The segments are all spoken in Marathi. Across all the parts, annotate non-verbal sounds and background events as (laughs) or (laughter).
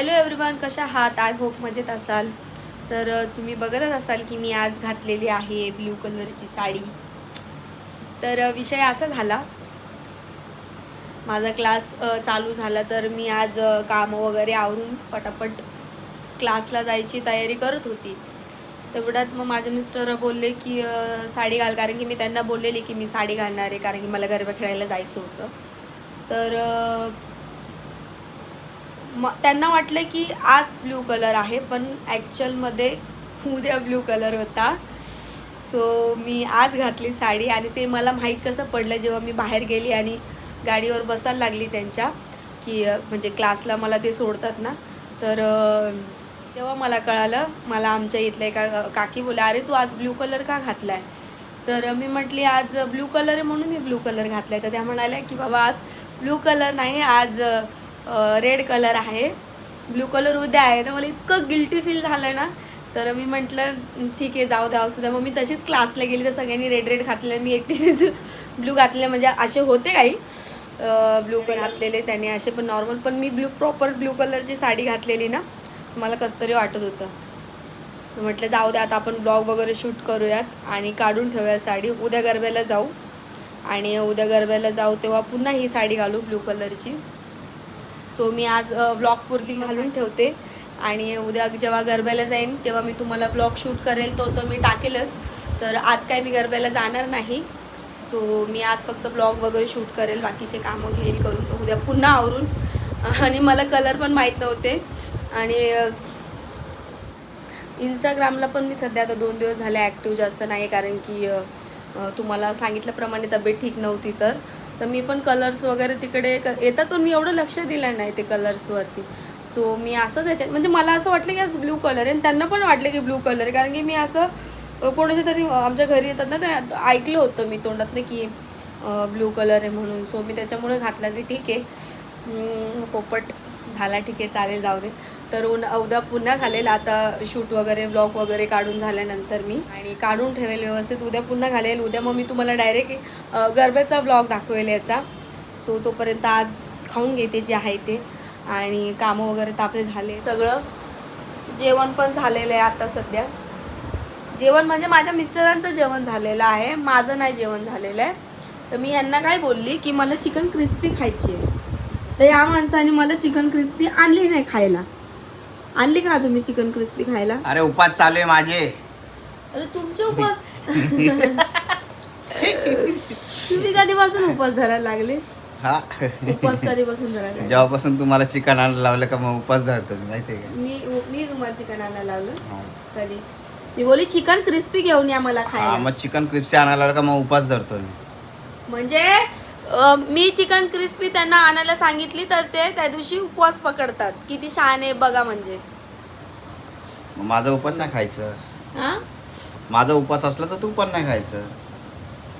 हॅलो एव्हरीवन कशा आहात? आय होप मजेत असाल. तर तुम्ही बघतच असाल की मी आज घातलेली आहे ब्ल्यू कलरची साडी. तर विषय असा झाला. माझा क्लास चालू झाला तर मी आज कामं वगैरे आवरून पटापट क्लासला जायची तयारी करत होती. तेवढ्यात मग माझे मिस्टर बोलले की साडी घाल. कारण की मी त्यांना बोललेली की मी साडी घालणार आहे. कारण की मला गरबा खेळायला जायचं होतं. तर म त्यांना वाटलं की आज ब्ल्यू कलर आहे पण ॲक्च्युअलमध्ये उद्या ब्ल्यू कलर होता. सो मी आज घातली साडी आणि ते मला माहीत कसं पडलं जेव्हा मी बाहेर गेली आणि गाडीवर बसायला लागली त्यांच्या की म्हणजे क्लासला मला ते सोडतात ना तर तेव्हा मला कळालं मला आमच्या इथल्या एका काकी बोला अरे तू आज ब्ल्यू कलर का घातला आहे तर मी म्हटली आज ब्ल्यू कलर आहे म्हणून मी ब्ल्यू कलर घातला आहे तर त्या म्हणाल्या की बाबा आज ब्ल्यू कलर नाही आज रेड कलर आहे. ब्ल्यू कलर उद्या आहे. तर मला इतकं गिल्टी फील झालं ना. तर मी म्हटलं ठीक आहे जाऊ द्या असू द्या मग मी तशीच क्लासला गेली. तर सगळ्यांनी रेड रेड घातले मी एकटीनेच (laughs) ब्ल्यू घातले म्हणजे असे होते काही. ब्ल्यू कलर घातलेले त्याने असे पण नॉर्मल पण मी ब्ल्यू प्रॉपर ब्ल्यू कलरची साडी घातलेली ना मला कसं तरी वाटत होतं. म्हटलं जाऊ द्या आता आपण ब्लॉग वगैरे शूट करूयात आणि काढून ठेवूया साडी. उद्या गरब्याला जाऊ. आणि उद्या गरब्याला जाऊ तेव्हा पुन्हा ही साडी घालू ब्लू कलरची सो मी आज ब्लॉगपुरती घालून ठेवते. आणि उद्या जेव्हा गरब्याला जाईन तेव्हा मी तुम्हाला ब्लॉग शूट करेल तो तर मी टाकेलच. तर आज काय मी गरब्याला जाणार नाही. सो मी आज फक्त ब्लॉग वगैरे शूट करेल बाकीचे कामं घेईल करून उद्या पुन्हा आवरून. आणि मला कलर पण माहीत नव्हते. आणि इंस्टाग्रामला पण मी सध्या आता दोन दिवस झाले ॲक्टिव्ह जास्त नाही कारण की तुम्हाला सांगितल्याप्रमाणे तब्येत ठीक नव्हती तर. तर मी पण कलर्स वगैरे तिकडे क येतात पण मी एवढं लक्ष दिलं नाही ते कलर्सवरती सो मी असंच याच्यात म्हणजे मला असं वाटलं की आज ब्ल्यू कलर आहे. आणि त्यांना पण वाटलं की ब्ल्यू कलर आहे. कारण की मी असं कोणाच्या तरी आमच्या घरी येतात ना ते ऐकलं होतं मी तोंडातनं की ब्लू कलर आहे म्हणून. सो मी त्याच्यामुळे घातला ते ठीक आहे. पोपट झाला ठीक आहे चालेल जाऊ दे. तर उन उद्या पुन्हा घालेल. आता शूट वगैरे ब्लॉग वगैरे काढून झाल्यानंतर मी. आणि काढून ठेवेल व्यवस्थित. उद्या पुन्हा घालेल. उद्या मग मी तुम्हाला डायरेक्ट गरब्याचा ब्लॉग दाखवेल याचा. सो तोपर्यंत आज खाऊन घेते जे आहे ते. आणि कामं वगैरे तर आपले झाले. सगळं जेवण पण झालेलं आहे आता सध्या. जेवण म्हणजे माझ्या मिस्टरांचं जेवण झालेलं आहे. माझं नाही जेवण झालेलं आहे. तर मी यांना काय बोलली की मला चिकन क्रिस्पी खायची आहे. तर या माणसाने मला चिकन क्रिस्पी आणली नाही खायला. आणली का तुम्ही चिकन क्रिस्पी खायला? अरे उपास चालू आहे माझे. अरे तुमचे उपवास तुम्ही कधीपासून उपवास धरायला लागले? हा. उपवास कधीपासून धरायला लागले? जेव्हापासून तुम्हाला चिकन आणायला लावलं का मग उपास धरतो मी माहितीये का? मी मी तुम्हाला चिकन आणायला लावलं. हा. कधी? मी बोली चिकन क्रिस्पी घेऊन या मला हा खायला मग चिकन क्रिप्सी आणायला लावलं का मग उपास धरतो मी. म्हणजे मी चिकन क्रिस्पी त्यांना आणायला सांगितली तर ते त्या दिवशी उपवास पकडतात. किती आहे बघा म्हणजे. मग माझा उपास नाही खायचं. हा? माझा उपास असला तर तू पण नाही खायचं.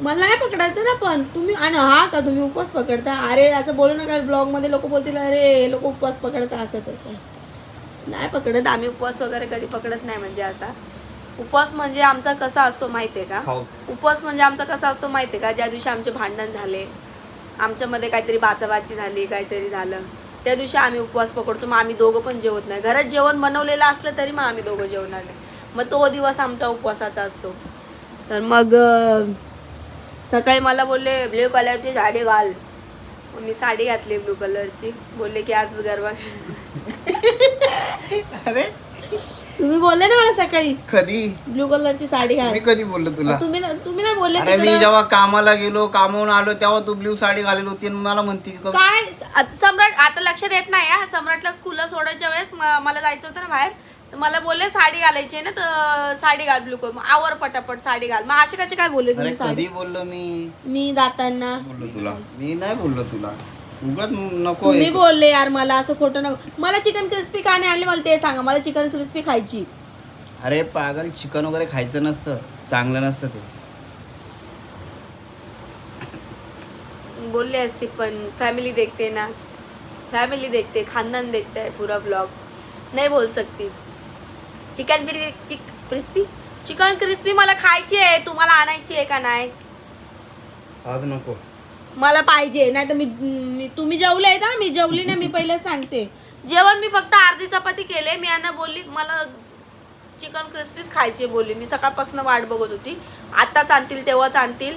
मला नाही पकडायचं ना पण. तुम्ही आणि हा का तुम्ही उपवास पकडता? अरे असं बोलू नका ब्लॉगमध्ये लोक बोलतील अरे लोक उपवास पकडता असं तसं. नाही पकडत आम्ही उपवास वगैरे कधी पकडत नाही म्हणजे असा. उपवास म्हणजे आमचा कसा असतो माहितीये का? खाऊ उपवास म्हणजे आमचा कसा असतो माहिती आहे का? ज्या दिवशी आमचे भांडण झाले आमच्यामध्ये काहीतरी बाचाबाची झाली काहीतरी झालं. त्या दिवशी आम्ही उपवास पकडतो मग आम्ही दोघं पण जेवत नाही. घरात जेवण बनवलेलं असलं तरी मग आम्ही दोघं जेवणार नाही. मग तो दिवस आमचा उपवासाचा असतो. तर मग सकाळी मला बोलले ब्ल्यू कलरची साडी घाल. मी साडी घातली ब्ल्यू कलरची. बोलले की आज गरबा अरे तुम्ही बोलले ना मला सकाळी. कधी? ब्ल्यू कलरची साडी घाल. मी कधी बोललो तुला? तुम्ही ना- तुम्ही नाही बोलले अरे मी तिकडं. जेव्हा कामाला गेलो कामावून आलो तेव्हा तू ब्ल्यू साडी घालेली होती आणि मला म्हणते की काय? सम्राट आता लक्षात येत नाही हा. सम्राटला स्कूलला सोडायच्या वेळेस म- मला जायचं होतं ना बाहेर. तर मला बोलले साडी घालायची आहे ना तर साडी घाल ब्लू कलर आवर पटापट साडी घाल. मग असे कसे काय बोलले अरे तुम्ही साडी? कधी बोललो मी? मी जाताना बोललो तुला. मी नाही बोललो तुला. उगाच नको तुम्ही हे- बोलले यार मला असं खोटं नको. मला चिकन क्रिस्पी का नाही आणले? मला ते सांगा. मला चिकन क्रिस्पी खायची. अरे पागल चिकन वगैरे खायचं नसतं. चांगलं नसतं ते. बोलले असते पण फॅमिली देखते ना. फॅमिली देखते खानदान देखते है पूरा ब्लॉग नहीं बोल सकती. Chicken chick crispy chicken crispy मला खायची आहे. तुम्हाला आणायची आहे का नाही? आज नको. मला पाहिजे नाही तर मी मी तुम्ही जेवले ना मी जेवली ना मी पहिले सांगते. जेवण मी फक्त अर्धी चपाती केले मी यांना बोलली मला चिकन क्रिस्पीच खायचे बोलली. मी सकाळपासून वाट बघत होती. आत्ताच आणतील तेव्हाच आणतील.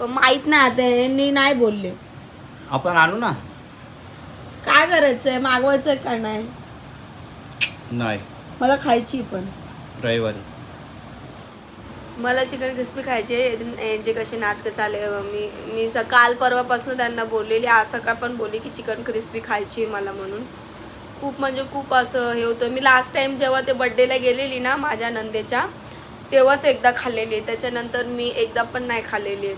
पण माहीत नाही आता यांनी नाही बोलले. आपण आणू ना? काय करायचंय? मागवायचंय का नाही? नाही. मला खायची पण. रविवारी. मला चिकन क्रिस्पी खायचे यांचे कसे नाटकं चाले मी मी स काल परवापासून त्यांना बोललेली आज सकाळ पण बोलली की चिकन क्रिस्पी खायची आहे मला म्हणून. खूप म्हणजे खूप असं हे होतं. मी लास्ट टाइम जेव्हा ते बड्डेला गेलेली ना माझ्या नंदेच्या तेव्हाच एकदा खाल्लेली आहे. त्याच्यानंतर मी एकदा पण नाही खाल्लेली आहे.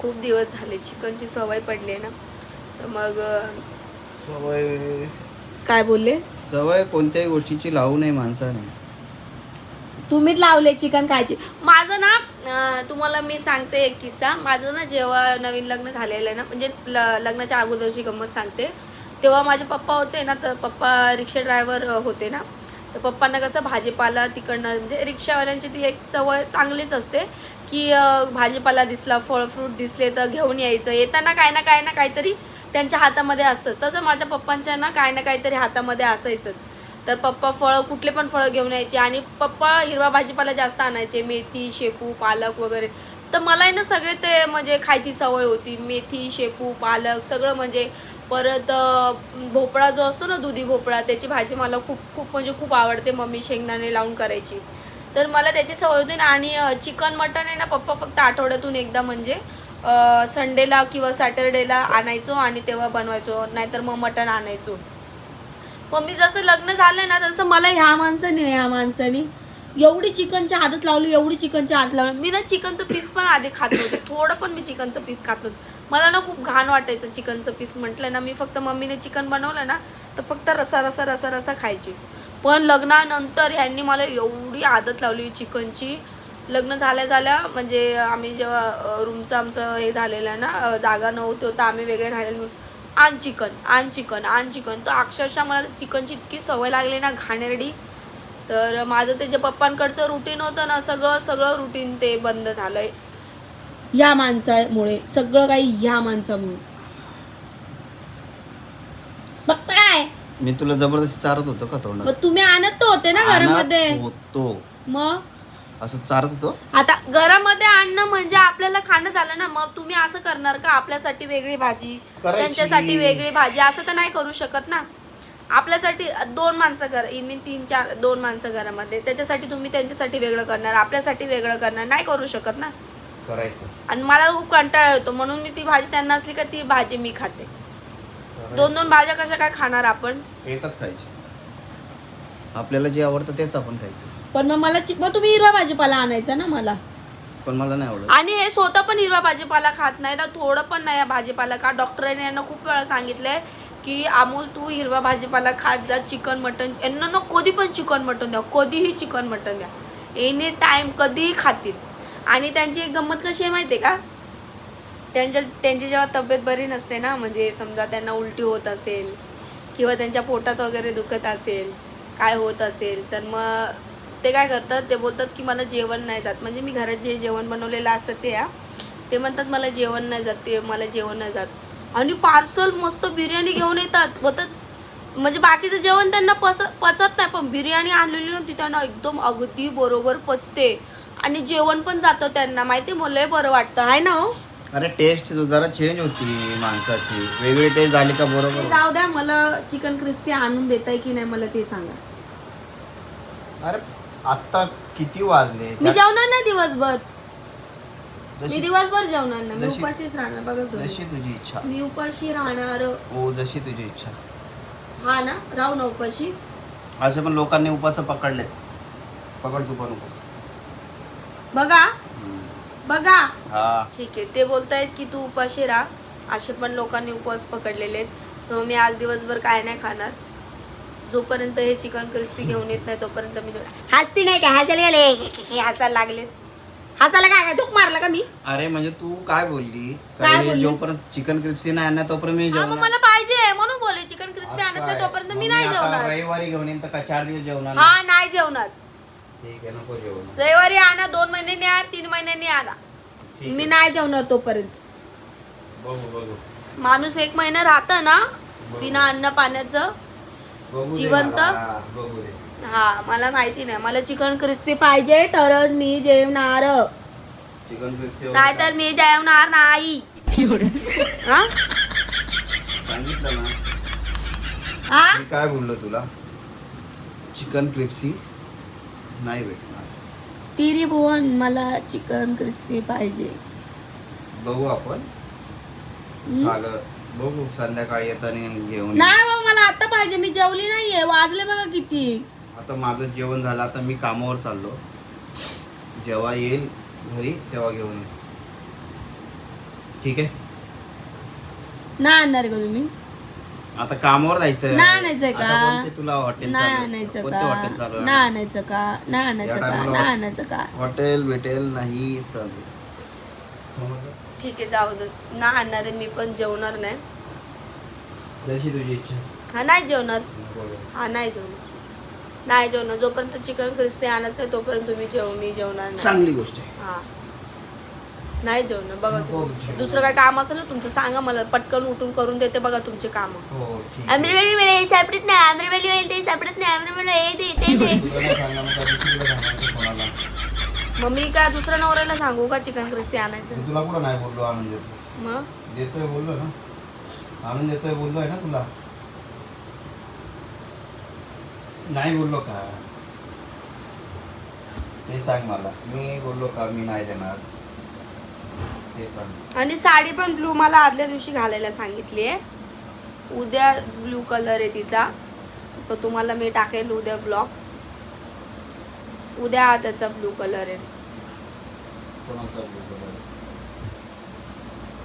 खूप दिवस झाले. चिकनची सवय पडली आहे ना. तर मग सवय काय बोलले? सवय कोणत्याही गोष्टीची लावू नये माणसाने. तुम्हीच लावले चिकन खायची. माझं ना तुम्हाला मी सांगते एक किस्सा. माझं ना जेव्हा नवीन लग्न झालेलं आहे ना म्हणजे ल लग्नाच्या अगोदरची गंमत सांगते. तेव्हा माझे पप्पा होते ना तर पप्पा रिक्षा ड्रायव्हर होते ना. तर पप्पांना कसं भाजीपाला तिकडनं म्हणजे रिक्षावाल्यांची ती एक सवय चांगलीच असते की भाजीपाला दिसला फळ फ्रूट दिसले तर घेऊन यायचं. येताना काय ना काय ना काहीतरी त्यांच्या हातामध्ये असतंच. तसं माझ्या पप्पांच्या ना काय ना काहीतरी हातामध्ये असायचंच. तर पप्पा फळं कुठले पण फळं घेऊन यायचे आणि पप्पा हिरवा भाजीपाला जास्त आणायचे मेथी शेपू पालक वगैरे. तर मलाही ना सगळे ते म्हणजे खायची सवय होती. मेथी शेपू पालक सगळं म्हणजे परत भोपळा जो असतो ना दुधी भोपळा त्याची भाजी मला खूप खूप म्हणजे खूप आवडते मम्मी शेंगदाणे लावून करायची. तर मला त्याची सवय होती ना आणि चिकन मटन आहे ना पप्पा फक्त आठवड्यातून एकदा म्हणजे संडेला किंवा सॅटरडेला आणायचो आणि तेव्हा बनवायचो. नाहीतर मग मटण आणायचो. मम्मी मी जसं लग्न झालं ना तसं मला ह्या माणसाने ह्या माणसाने एवढी चिकनची आदत लावली एवढी चिकनची आदत लावली. मी ना चिकनचं पीस पण आधी खात नव्हते. थोडं पण मी चिकनचं पीस खात नव्हते. मला ना खूप घाण वाटायचं चिकनचं पीस म्हटलं ना मी फक्त मम्मीने चिकन बनवलं ना तर फक्त रसा रसा रसा रसा खायची. पण लग्नानंतर ह्यांनी मला एवढी आदत लावली चिकनची. लग्न झाल्या झाल्या म्हणजे आम्ही जेव्हा रूमचं आमचं हे झालेलं ना जागा नव्हती होतं आम्ही वेगळे राहिलेलो. आण चिकन आण चिकन आण चिकन. तर अक्षरशः मला चिकनची इतकी सवय लागली ना घाणेरडी. तर माझं ते जे पप्पांकडचं रुटीन होतं ना सगळं सगळं रुटीन ते बंद झालंय. ह्या माणसामुळे सगळं काही ह्या माणसामुळे. काय मी तुला जबरदस्ती चारत होतो का तोंडात? मग तुम्ही आणत तर होते ना घरामध्ये? आणत होतो. मग? असं चारत होतो. आता घरामध्ये आणणं म्हणजे आपल्याला खाणं झालं ना मग तुम्ही असं करणार का? आपल्यासाठी वेगळी भाजी करायची. त्यांच्यासाठी वेगळी भाजी असं तर नाही करू शकत ना? आपल्यासाठी दोन माणसं घर मी तीन चार दोन माणसं घरामध्ये त्याच्यासाठी तुम्ही त्यांच्यासाठी वेगळं करणार आपल्यासाठी वेगळं करणार नाही करू शकत ना? करायचं. आणि मला खूप कंटाळा येतो म्हणून मी ती भाजी त्यांना असली का ती भाजी मी खाते. दोन दोन भाज्या कशा काय खाणार आपण? एकच खायची. आपल्याला जे आवडतं तेच आपण खायचं. पण मग मला चिक मग तुम्ही हिरवा भाजीपाला आणायचा ना मला. पण मला नाही आवडत. आणि हे स्वतः पण हिरवा भाजीपाला खात नाही ना थोडं पण नाही हा भाजीपाला का डॉक्टरांनी यांना खूप वेळा सांगितलंय की अमोल तू हिरवा भाजीपाला खात जा चिकन मटन. यांना ना कधी पण चिकन मटन द्या. कधीही चिकन मटन द्या. एनी टाइम कधीही खातील. आणि त्यांची एक गंमत कशी आहे माहिती आहे का? त्यांच्या त्यांची जेव्हा तब्येत बरी नसते ना म्हणजे समजा त्यांना उलटी होत असेल किंवा त्यांच्या पोटात वगैरे दुखत असेल काय होत असेल तर मग ते काय करतात ते बोलतात की मला जेवण नाही जात. म्हणजे मी घरात जे जेवण बनवलेलं असतं ते या ते म्हणतात मला जेवण नाही जात ते मला जेवण नाही जात. आणि पार्सल मस्त बिर्याणी घेऊन येतात. बोलतात म्हणजे बाकीचं जेवण त्यांना पस पचत नाही पण बिर्याणी आणलेली नव्हती त्यांना एकदम अगदी बरोबर पचते. आणि जेवण पण जातं त्यांना. माहिती मला बरं वाटतं. आहे ना हो? अरे टेस्ट जरा चेंज होती माणसाची. वेगळी टेस्ट झाली का बरोबर? जाऊ द्या मला चिकन क्रिस्पी आणून देताय की नाही मला ते सांगा. अरे आता किती वाजले? मी जेवणार नाही दिवसभर. मी जशी दिवसभर जेवणार नाही. मी जशी- उपाशीच राहणार. बघा जशी तुझी इच्छा. मी उपाशी राहणार. हो जशी तुझी इच्छा. हा ना? राहू ना उपाशी. असे पण लोकांनी उपास पकडले. पकड तू पण उपास. बघा. बघा. हा. ठीक आहे. ते बोलतायत की तू उपाशी राहा. असे पण लोकांनी उपवास पकडलेले आहेत. तर मी आज दिवसभर काय नाही खाणार. जोपर्यंत हे चिकन क्रिस्पी घेऊन येत नाही तोपर्यंत मी. हसती नाही का? हसायला गेले हसायला लागले. हसायला काय काय झोक मारला का मी? अरे म्हणजे तू काय बोलली? काय काय बोलली? जोपर्यंत चिकन क्रिप्सी नाही आणणार तोपर्यंत मी हा, मग जेवणार मला पाहिजे म्हणून बोलले चिकन क्रिस्पी आणत नाही? तोपर्यंत मी मग नाही आता जेवणार. रविवारी घेऊन येईन तर का चार दिवस जेवणार हा नाही? जेवणार. नाही? ठीक आहे नको जेवण रविवारी आणा दोन महिन्यांनी आणा तीन महिन्यांनी आणा. ठीक मी आहे. नाही जेवणार तोपर्यंत. बघू बघू. माणूस एक महिना राहतं ना बिना अन्न पाण्याचं जिवंत? हा, मला माहिती नाही. मला चिकन क्रिस्पी पाहिजे तरच मी जेवणार. चिकन फिक्स नाहीतर मी जेवणार नाही. काय बोललो तुला? चिकन क्रिप्सी नाही भेटणार. तिरी भुवन मला चिकन क्रिस्पी पाहिजे. बघू आपण. बघू संध्याकाळी येताना घेऊन. नाही बाबा मला आता पाहिजे. मी जेवली नाहीये. वाजले बघा किती. आता माझं जेवण झालं. आता मी कामावर चाललो. जेव्हा येईल घरी तेव्हा घेऊन ये ठीक आहे? नाही आणणार का तुम्ही? आता कामावर जायचं नाही आणायचंय का? तुला हॉटेल नाही आणायचं हॉटेल का? नाही आणायचं का? नाही आणायचं या का? टायमाला- नाही आणायचं का? हॉटेल भेटेल नाही चालू. समजलं? ठीक आहे जाऊ दे. ना आणणार आहे मी पण जेवणार नाही. जशी तुझी इच्छा. हा नाही जेवणार. हा नाही जेवणार. नाही जेवणार. जोपर्यंत चिकन क्रिस्पी आणत नाही तोपर्यंत तुम्ही जेव मी जेवणार नाही. चांगली गोष्ट आहे. हा. नाही जेवणार. बघा तुम्ही. दुसरं काय काम असेल ना तुमचं सांगा मला. पटकन उठून करून देते बघा तुमचे काम. हो ठीक आहे. आम्रवेली मला हे सापडत नाही. आम्रवेली मला ते सापडत नाही. आम्रवेली हे दे ते दे तुला नाही सांगणार मग त्या दिवशी तुला सांगायचं कोणाला. मग मी काय दुसऱ्या नवऱ्याला सांगू का चिकन क्रिस्पी आणायचं? तुला कुठं नाही बोललो आणून देतो मग? देतोय बोललो ना. आणून देतोय बोललोय ना तुला? नाही बोललो का? ते सांग मला. मी बोललो का? मी नाही देणार. ते सांग. आणि साडी पण ब्लू मला आदल्या दिवशी घालायला सांगितली आहे. उद्या ब्लू कलर आहे तिचा. तो तुम्हाला मी टाकेल उद्या ब्लॉग उद्या त्याचा ब्लू कलर आहे.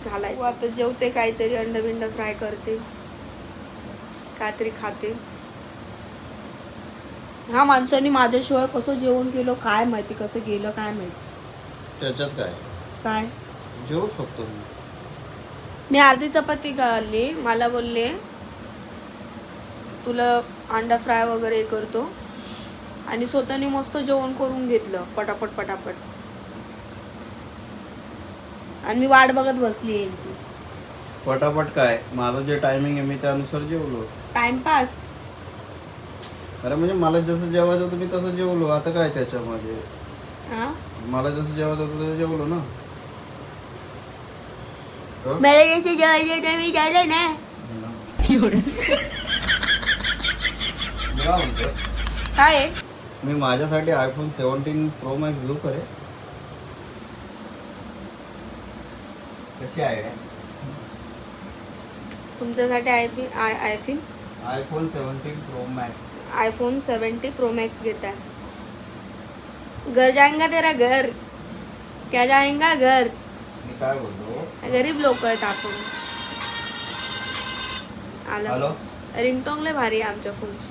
घालायचं. आता जेवते काहीतरी अंड बिंड फ्राय करते. काहीतरी खाते. ह्या माणसाने माझ्याशिवाय कसं जेवण केलं काय माहिती कसं गेलं काय माहिती. त्याच्यात काय? काय? जेवू शकतो मी. मी अर्धी चपाती खाल्ली. मला बोलले तुला अंडा फ्राय वगैरे करतो. आणि स्वतःने मस्त जेवण करून घेतलं पटापट पटापट. आणि मी वाट बघत बसली यांची. पटापट काय? माझं जे टायमिंग आहे मी त्यानुसार जेवलो. टाइमपास अरे म्हणजे मला जसं जेवायचं होतं मी तसं जेवलो. आता काय त्याच्यामध्ये? हा मला जसं जेवायचं होतं तसं जेवलो ना? मला जसे जेवायचे मी जेवले ना. काय म्हणतो काय आहे? मी माझ्यासाठी आयफोन सेवन्टीन प्रो मॅक्स घेऊ करे कशी आहे? तुमच्यासाठी आयफी आय आयफिन iPhone seventeen pro max iPhone seventy pro max घेता घर जाएगा तेरा घर. क्या जाएगा घर? मी काय बोललो? गरीब लोक आहेत आपण. हॅलो? आला रिंगटोंग लय भारी आहे आमच्या फोनची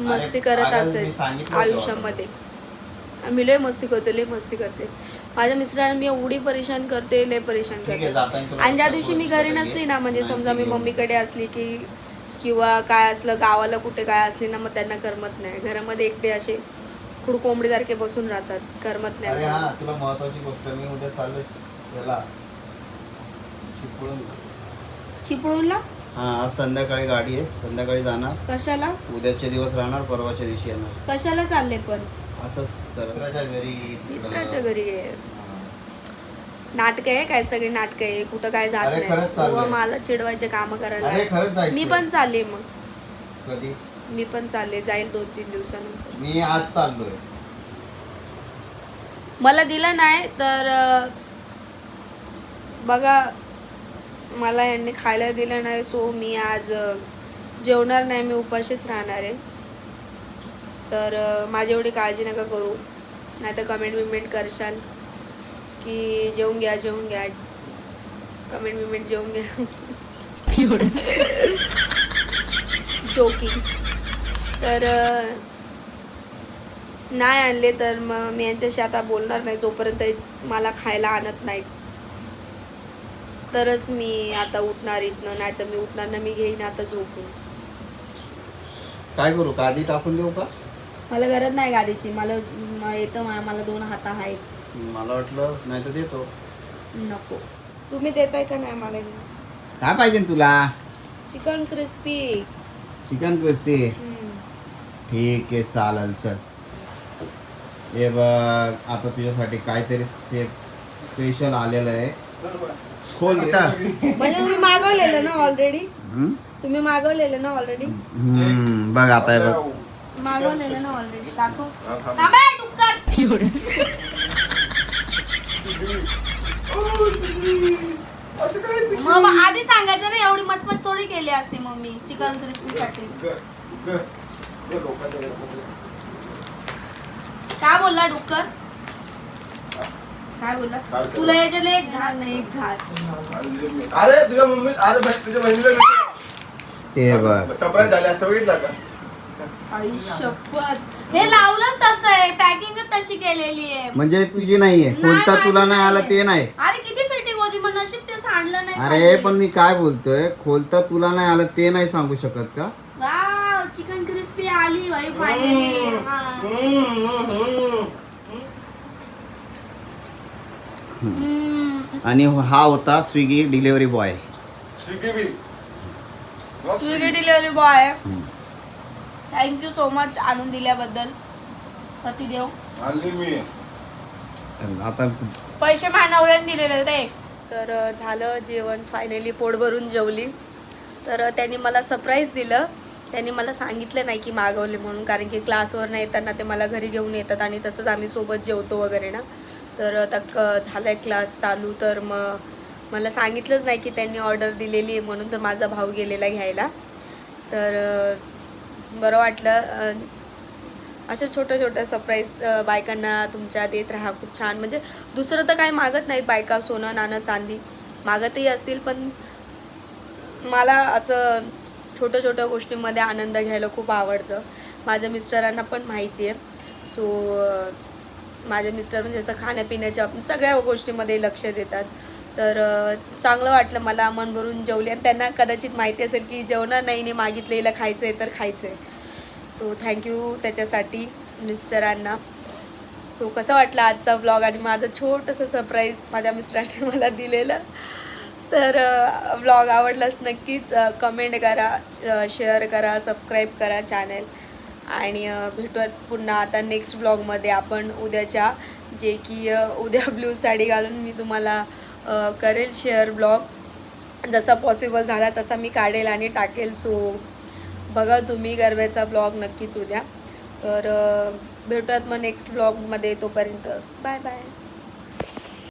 मस्ती करत असेल आयुष्यामध्ये मी लय मस्ती करते लय मस्ती करते माझ्या मिस्टरांना मी एवढी परेशान करते लय परेशान करते आणि ज्या दिवशी मी घरी नसली ना म्हणजे समजा मी मम्मीकडे असली की किंवा काय असलं गावाला कुठे काय असली ना मग त्यांना करमत नाही घरामध्ये एकटे असे खुडकोंबडीसारखे बसून राहतात करमत नाही तुला महत्वाची गोष्ट मी उद्या चिपळूणला? हा आज संध्याकाळी गाडी आहे. संध्याकाळी जाणार. कशाला? उद्याचे दिवस राहणार परवाच्या दिवशी येणार. कशाला चालले पण? असंच मित्राच्या घरी मित्राच्या घरी. आहे हा. नाटक आहे काय सगळी नाटक आहे. कुठं काय जात अरे खरंच नाही चाललंय. मला चिडवायचे काम अरे करायला खरंच जायचं. मी पण चालले मग. कधी? मी पण चालले. जाईल दोन तीन दिवसानंतर. मी आज चाललोय. मला दिलं नाही तर अं, बघा मला यांनी खायला दिलं नाही सो मी आज जेवणार नाही मी उपाशीच राहणार आहे. तर माझी एवढी काळजी नका करू. नाही तर कमेंट बिमेंट करशाल की जेवून घ्या जेवून घ्या. कमेंट बिमेंट जेवून घ्या. (laughs) जोकिंग तर नाही आणले तर मग मी यांच्याशी आता बोलणार नाही जोपर्यंत मला खायला आणत नाही तरच मी आता उठणार इथनं नाही तर मी उठणार ना मी घेईन आता झोपून. काय करू काधी टाकून देऊ का? मला गरज नाही गाडीची मला म- येतं मा- मला दोन हात आहेत. मला वाटलं नाही तर देतो. नको. तुम्ही देताय का नाही मला काय पाहिजे तुला? Chicken crispy. चिकन क्रिप्सी ठीक आहे चालेल चल. हे बघ आता तुझ्यासाठी काहीतरी से स्पेशल आलेलं आहे. खोल. म्हणजे तुम्ही मागवलेलं ना ऑलरेडी हम्म? तुम्ही मागवलेलं ना ऑलरेडी हम्म, बघ आता हे बघ. मागवलेलं ना ऑलरेडी दाखव. थांबा, डुक्कर. मग आधी सांगायचं ना एवढी मचमच थोडी केली असती मम्मी चिकन क्रिस्पी साठी काय बोलला डुक्कर? काय बोलला? तुला एक घास नाही एक घास. अरे तुझ्या मम्मी अरे तुझ्या बहिणीला ते बघ सरप्राईज झाले असं बघितलं का? आई शपथ. हे लावलंच तसं आहे पॅकिंगच तशी केलेली आहे. म्हणजे तुझी नाहीये नाही, कोणता तुला नाही आलं. ते नाही. अरे किती फिटिंग होती मग नशीब ते सांडलं नाही अरे. पण मी काय बोलतोय खोलता तुला नाही आलं ते नाही सांगू शकत का? चिकन क्रिस्पी आली भाई फायनली आणि हा होता Swiggy delivery boy. Swiggy Swiggy delivery boy. Thank you so much आणून दिल्याबद्दल. आता पैसे मानवऱ्याने दिलेले रे. तर झालं जेवण. फायनली पोट भरून जेवली. तर त्यांनी मला सरप्राईज दिलं. त्यांनी मला सांगितलं नाही की मागवले म्हणून. कारण की क्लासवर येताना ते मला घरी घेऊन येतात आणि तसंच आम्ही सोबत जेवतो वगैरे ना. तर आता क झाला आहे क्लास चालू तर मग मला सांगितलंच नाही की त्यांनी ऑर्डर दिलेली आहे म्हणून तर माझा भाऊ गेलेला घ्यायला. तर बरं वाटलं. अ, अशा छोट्या छोट्या सरप्राईज बायकांना तुमच्या देत राहा. खूप छान. म्हणजे दुसरं तर काही मागत नाहीत बायका सोनं नाणं चांदी. मागतही असतील पण मला असं छोट्या छोट्या गोष्टींमध्ये आनंद घ्यायला खूप आवडतं. माझ्या मिस्टरांना पण माहिती आहे. सो माझे मिस्टर म्हणजे असं खाण्यापिण्याच्या सगळ्या गोष्टीमध्ये लक्ष देतात. तर चांगलं वाटलं मला मन भरून जेवली. आणि त्यांना कदाचित माहिती असेल की जेवणार नाही नाही मागितलेलं खायचं आहे तर खायचं आहे सो थँक्यू त्याच्यासाठी मिस्टरांना सो कसं वाटलं आजचा व्लॉग आणि माझं छोटंसं सरप्राईज माझ्या मिस्टरांनी (laughs) मला दिलेलं. तर व्लॉग आवडलाच नक्कीच कमेंट करा शेअर करा सबस्क्राईब करा चॅनल आणि भेटूयात पुन्हा आता नेक्स्ट ब्लॉगमध्ये आपण उद्याच्या जे की उद्या (laughs) ब्लू साडी घालून मी तुम्हाला करेल शेअर ब्लॉग जसा पॉसिबल झाला तसा मी काढेल आणि टाकेल. सो बघा तुम्ही गरब्याचा ब्लॉग नक्कीच उद्या. तर भेटूयात मग नेक्स्ट ब्लॉगमध्ये तोपर्यंत. Bye bye